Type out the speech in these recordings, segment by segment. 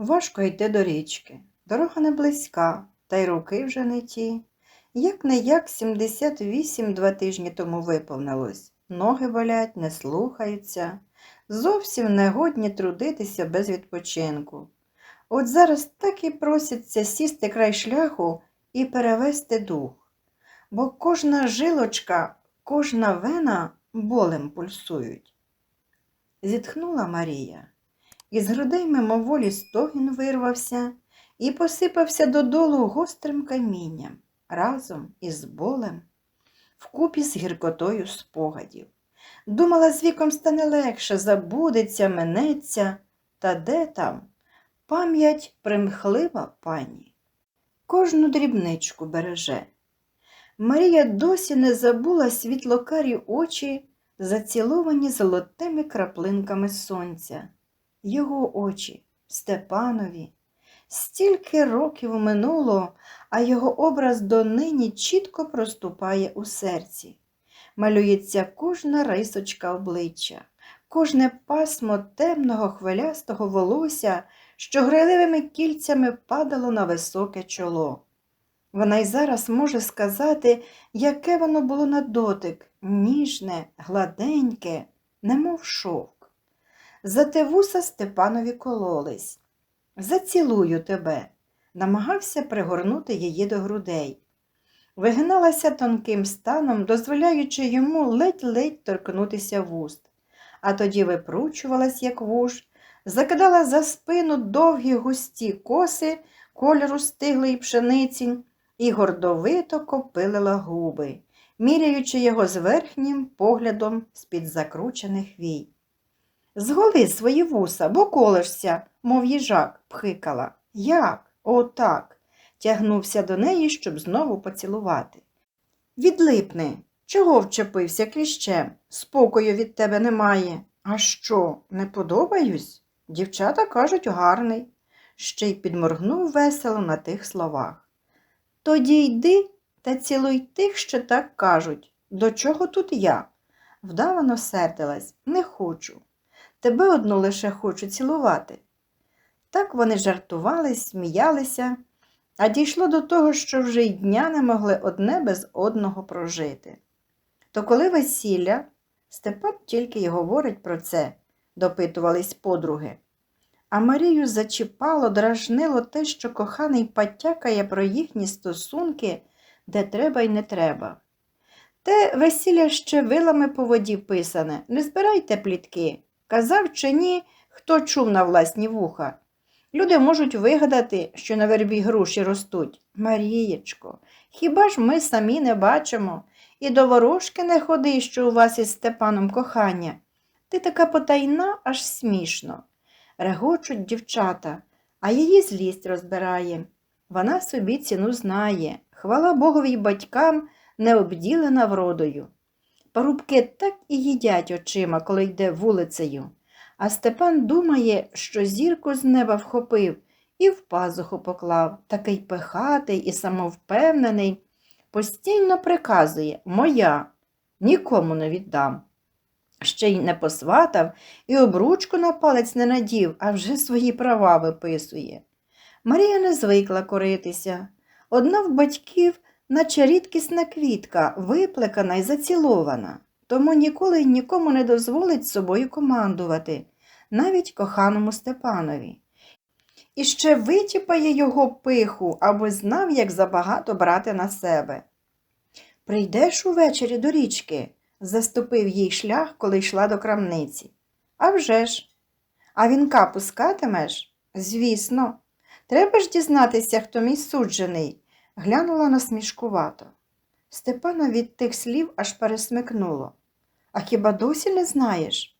Важко йти до річки. Дорога не близька, та й руки вже не ті. Як не як 78 два тижні тому виповнилось. Ноги болять, не слухаються. Зовсім не годні трудитися без відпочинку. От зараз так і просяться сісти край шляху і перевести дух. Бо кожна жилочка, кожна вена болем пульсують. Зітхнула Марія. Із грудей мимоволі стогін вирвався і посипався додолу гострим камінням разом із болем, вкупі з гіркотою спогадів. Думала, з віком стане легше, забудеться, минеться, та де там? Пам'ять примхлива пані. Кожну дрібничку береже. Марія досі не забула світлокарі очі, заціловані золотими краплинками сонця. Його очі, Степанові. Стільки років минуло, а його образ донині чітко проступає у серці. Малюється кожна рисочка обличчя, кожне пасмо темного хвилястого волосся, що грайливими кільцями падало на високе чоло. Вона й зараз може сказати, яке воно було на дотик, ніжне, гладеньке, немов Зате вуса Степанові кололись. Зацілую тебе, намагався пригорнути її до грудей. Вигиналася тонким станом, дозволяючи йому ледь-ледь торкнутися вуст, а тоді випручувалась, як вуж, закидала за спину довгі густі коси кольору стиглої пшениці і гордовито копилила губи, міряючи його зверхнім поглядом з-під закручених вій. Зголи свої вуса, бо колишся, мов їжак, пхикала. Як? Отак. Тягнувся до неї, щоб знову поцілувати. Відлипни, чого вчепився кліщем? Спокою від тебе немає. А що, не подобаюсь? Дівчата кажуть, гарний. Ще й підморгнув весело на тих словах. Тоді йди та цілуй тих, що так кажуть. До чого тут я? Вдавано сердилась, не хочу. Тебе одну лише хочу цілувати. Так вони жартували, сміялися, а дійшло до того, що вже й дня не могли одне без одного прожити. То коли весілля, Степан тільки й говорить про це, допитувались подруги. А Марію зачіпало, дражнило те, що коханий потякає про їхні стосунки, де треба й не треба. Те весілля ще вилами по воді писане, не збирайте плітки. Казав чи ні, хто чув на власні вуха. Люди можуть вигадати, що на вербі груші ростуть. Марієчко, хіба ж ми самі не бачимо? І до ворожки не ходи, що у вас із Степаном кохання. Ти така потайна, аж смішно. Регочуть дівчата, а її злість розбирає. Вона собі ціну знає. Хвала Богові батькам не обділена вродою. Парубки так і їдять очима, коли йде вулицею. А Степан думає, що зірку з неба вхопив і в пазуху поклав, такий пихатий і самовпевнений, постійно приказує Моя, нікому не віддам. Ще й не посватав і обручку на палець не надів, а вже свої права виписує. Марія не звикла коритися. Одна в батьків, наче рідкісна квітка, виплекана і зацілована, тому ніколи нікому не дозволить собою командувати, навіть коханому Степанові. І ще витіпає його пиху, аби знав, як забагато брати на себе. Прийдеш увечері до річки, заступив їй шлях, коли йшла до крамниці. «А вже ж! А вінка пускатимеш? Звісно. Треба ж дізнатися, хто мій суджений, глянула насмішкувато. Степана від тих слів аж пересмикнуло. А хіба досі не знаєш?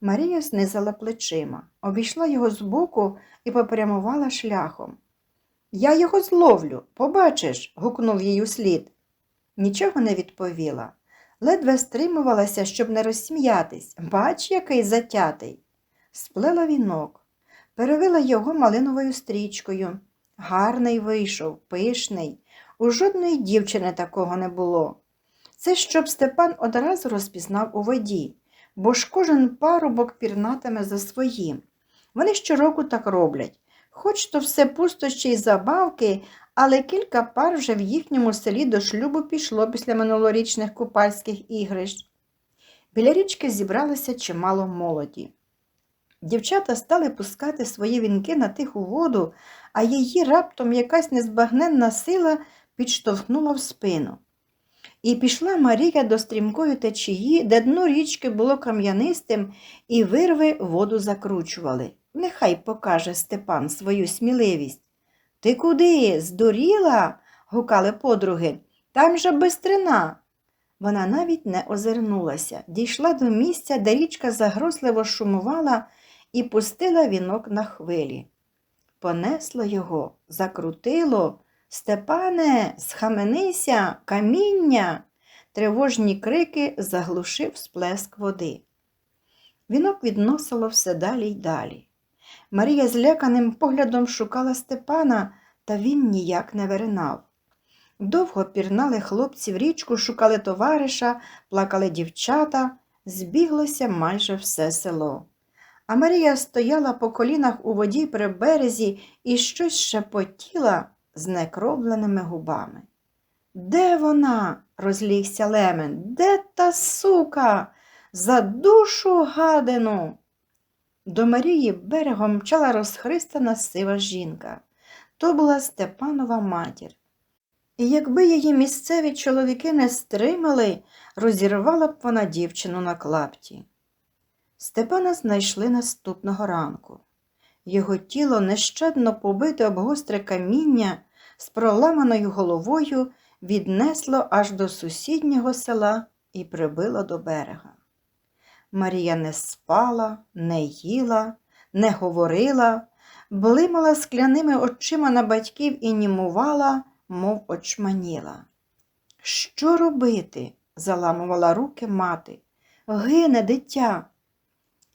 Марія знизала плечима, обійшла його збоку і попрямувала шляхом. Я його зловлю, побачиш, гукнув їй услід. Нічого не відповіла. Ледве стримувалася, щоб не розсміятись. Бач, який затятий. Сплела вінок, перевила його малиновою стрічкою. Гарний вийшов, пишний. У жодної дівчини такого не було. Це щоб Степан одразу розпізнав у воді, бо ж кожен парубок пірнатиме за своїм. Вони щороку так роблять. Хоч то все пустощі й забавки, але кілька пар вже в їхньому селі до шлюбу пішло після минулорічних купальських ігрищ. Біля річки зібралося чимало молоді. Дівчата стали пускати свої вінки на тиху воду, а її раптом якась незбагненна сила підштовхнула в спину. І пішла Марія до стрімкої течії, де дно річки було кам'янистим, і вирви воду закручували. Нехай покаже Степан свою сміливість. Ти куди? Здуріла? гукали подруги. Там же бистрина. Вона навіть не озирнулася, дійшла до місця, де річка загрозливо шумувала і пустила вінок на хвилі. Понесло його, закрутило. Степане, схаменися, каміння. Тривожні крики заглушив сплеск води. Вінок відносило все далі й далі. Марія зляканим поглядом шукала Степана, та він ніяк не виринав. Довго пірнали хлопці в річку, шукали товариша, плакали дівчата, збіглося майже все село. А Марія стояла по колінах у воді при березі і щось шепотіла з некровленими губами. Де вона? розлігся Лемен. Де та сука? За душу гадину. До Марії берегом мчала розхристана сива жінка. То була Степанова матір. І якби її місцеві чоловіки не стримали, розірвала б вона дівчину на клапті. Степана знайшли наступного ранку. Його тіло нещадно побите об гостре каміння з проламаною головою віднесло аж до сусіднього села і прибило до берега. Марія не спала, не їла, не говорила, блимала скляними очима на батьків і німувала, мов очманіла. Що робити? заламувала руки мати. Гине дитя.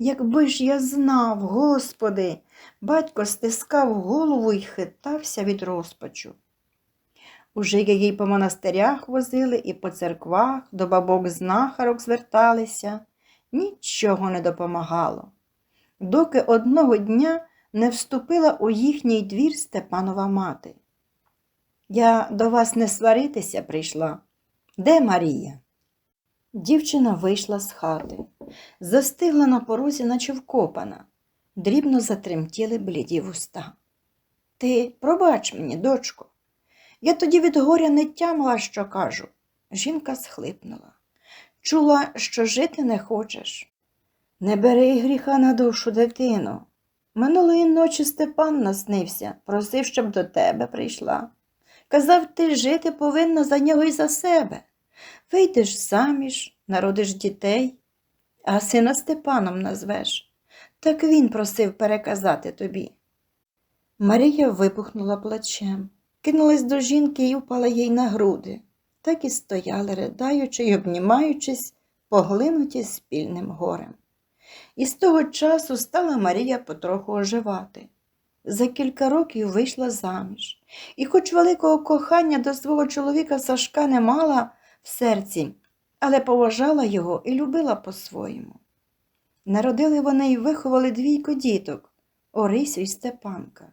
Якби ж я знав, Господи, батько стискав голову і хитався від розпачу. Уже її по монастирях возили і по церквах, до бабок знахарок зверталися, нічого не допомагало. Доки одного дня не вступила у їхній двір Степанова мати. Я до вас не сваритися прийшла. Де Марія? Дівчина вийшла з хати, застигла на порозі, наче вкопана, дрібно затремтіли бліді вуста. Ти пробач мені, дочко. Я тоді від горя не тямила, що кажу. Жінка схлипнула. Чула, що жити не хочеш. Не бери гріха на душу, дитино. Минулої ночі Степан наснився, просив, щоб до тебе прийшла. Казав, ти жити повинна за нього і за себе. Вийдеш заміж, народиш дітей, а сина Степаном назвеш. Так він просив переказати тобі. Марія випухнула плачем, кинулась до жінки і упала їй на груди. Так і стояли, ридаючи й обнімаючись, поглинуті спільним горем. І з того часу стала Марія потроху оживати. За кілька років вийшла заміж, і, хоч великого кохання до свого чоловіка Сашка не мала в серці, але поважала його і любила по-своєму. Народили вони й виховали двійко діток Орисю й Степанка.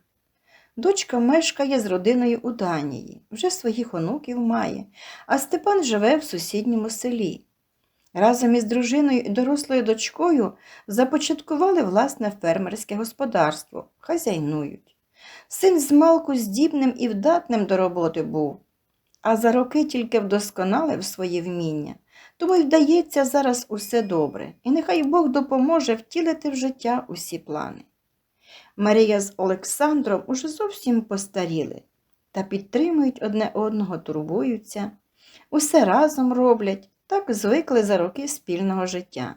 Дочка мешкає з родиною у Данії, вже своїх онуків має, а Степан живе в сусідньому селі. Разом із дружиною і дорослою дочкою започаткували власне фермерське господарство, хазяйнують. Син змалку здібним і вдатним до роботи був, а за роки тільки вдосконалив свої вміння, тому й вдається зараз усе добре, і нехай Бог допоможе втілити в життя усі плани. Марія з Олександром уже зовсім постаріли та підтримують одне одного, турбуються, усе разом роблять, так звикли за роки спільного життя.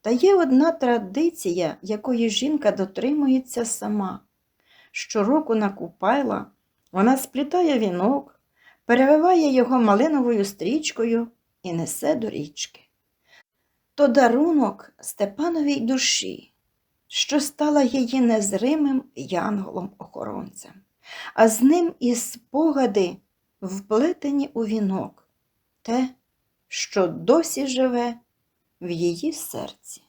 Та є одна традиція, якої жінка дотримується сама. Щороку на Купайла вона сплітає вінок, перевиває його малиновою стрічкою і несе до річки. То дарунок Степановій душі, що стала її незримим янголом-охоронцем, а з ним і спогади вплетені у вінок, те, що досі живе в її серці.